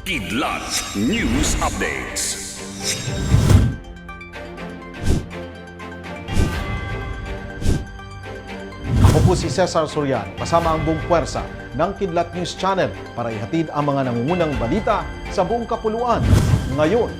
Kidlat News Updates. Ako po si Cesar Sorian, kasama ang buong puwersa ng Kidlat News Channel para ihatid ang mga nangungunang balita sa buong kapuluan. Ngayon,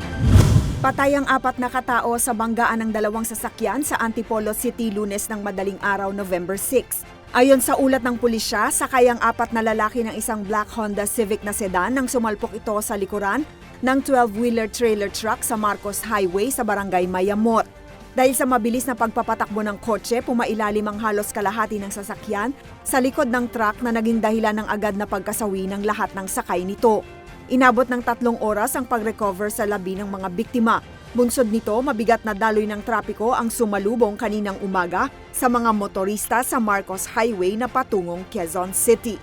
Patay ang apat na katao sa banggaan ng dalawang sasakyan sa Antipolo City lunes ng madaling araw November 6. Ayon sa ulat ng pulisya, sakay ang apat na lalaki ng isang black Honda Civic na sedan nang sumalpok ito sa likuran ng 12-wheeler trailer truck sa Marcos Highway sa barangay Mayamot. Dahil sa mabilis na pagpapatakbo ng kotse, pumailalim ang halos kalahati ng sasakyan sa likod ng truck na naging dahilan ng agad na pagkasawi ng lahat ng sakay nito. Inabot ng tatlong oras ang pag-recover sa labi ng mga biktima. Bunsod nito, mabigat na daloy ng trapiko ang sumalubong kaninang umaga sa mga motorista sa Marcos Highway na patungong Quezon City.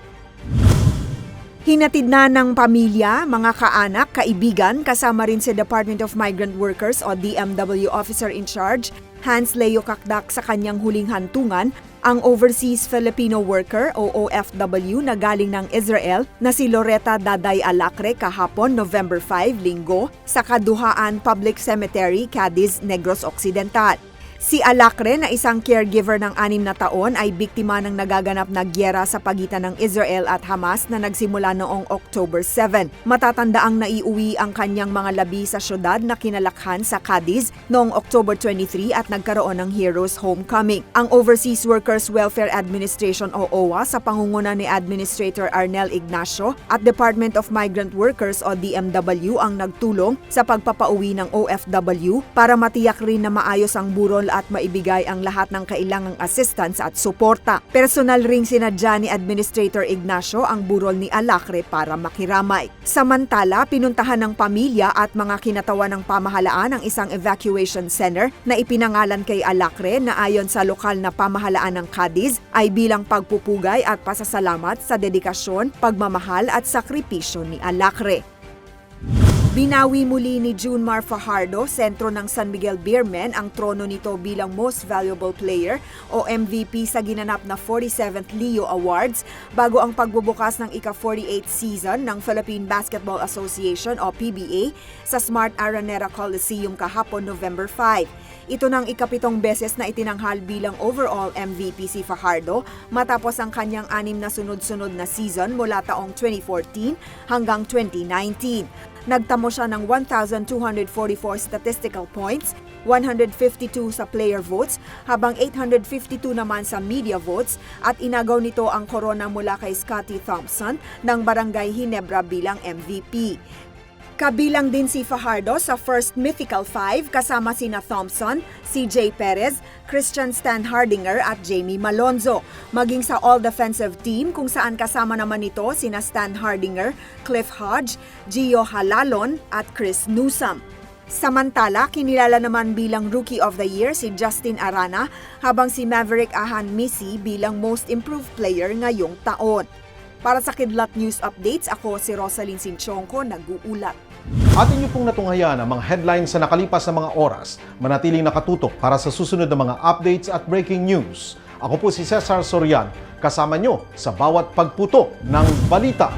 Hinatid na ng pamilya, mga kaanak, kaibigan, kasama rin si Department of Migrant Workers o DMW Officer in Charge, Hans Leo Kakdak sa kanyang huling hantungan, ang Overseas Filipino Worker o OFW na galing ng Israel na si Loretta Daday Alacre kahapon November 5, linggo, sa Kaduhaan Public Cemetery, Cadiz, Negros Occidental. Si Alacre na isang caregiver ng anim na taon ay biktima ng nagaganap na gyera sa pagitan ng Israel at Hamas na nagsimula noong October 7. Matatandaang naiuwi ang kanyang mga labi sa syudad na kinalakhan sa Cadiz noong October 23 at nagkaroon ng Heroes Homecoming. Ang Overseas Workers Welfare Administration o OWA sa pangunguna ni Administrator Arnel Ignacio at Department of Migrant Workers o DMW ang nagtulong sa pagpapauwi ng OFW para matiyak rin na maayos ang burol at maibigay ang lahat ng kailangang assistance at suporta. Personal ring sinadya ni Administrator Ignacio ang burol ni Alacre para makiramay. Samantala, pinuntahan ng pamilya at mga kinatawan ng pamahalaan ang isang evacuation center na ipinangalan kay Alacre na ayon sa lokal na pamahalaan ng Cadiz ay bilang pagpupugay at pasasalamat sa dedikasyon, pagmamahal at sakripisyo ni Alacre. Binawi muli ni Junmar Fajardo, sentro ng San Miguel Beermen, ang trono nito bilang Most Valuable Player o MVP sa ginanap na 47th Leo Awards bago ang pagbubukas ng ika-48th season ng Philippine Basketball Association o PBA sa Smart Araneta Coliseum kahapon November 5. Ito nang ikapitong beses na itinanghal bilang overall MVP si Fajardo matapos ang kanyang anim na sunod-sunod na season mula taong 2014 hanggang 2019. Nagtamo siya ng 1,244 statistical points, 152 sa player votes, habang 852 naman sa media votes at inagaw nito ang korona mula kay Scotty Thompson ng Barangay Hinebra bilang MVP. Kabilang din si Fajardo sa first Mythical Five kasama sina Thompson, CJ Perez, Christian Stan Hardinger at Jamie Malonzo. Maging sa all-defensive team kung saan kasama naman ito sina Stan Hardinger, Cliff Hodge, Gio Halalon at Chris Newsome. Samantala, kinilala naman bilang Rookie of the Year si Justin Arana habang si Maverick Ahan Missy bilang Most Improved Player ngayong taon. Para sa Kidlat News Updates, ako si Rosalyn Sinchonko, nag-uulat. Atin niyo pong natunghayan ang mga headlines sa nakalipas na mga oras. Manatiling nakatutok para sa susunod na mga updates at breaking news. Ako po si Cesar Sorian, kasama niyo sa bawat pagputo ng balita.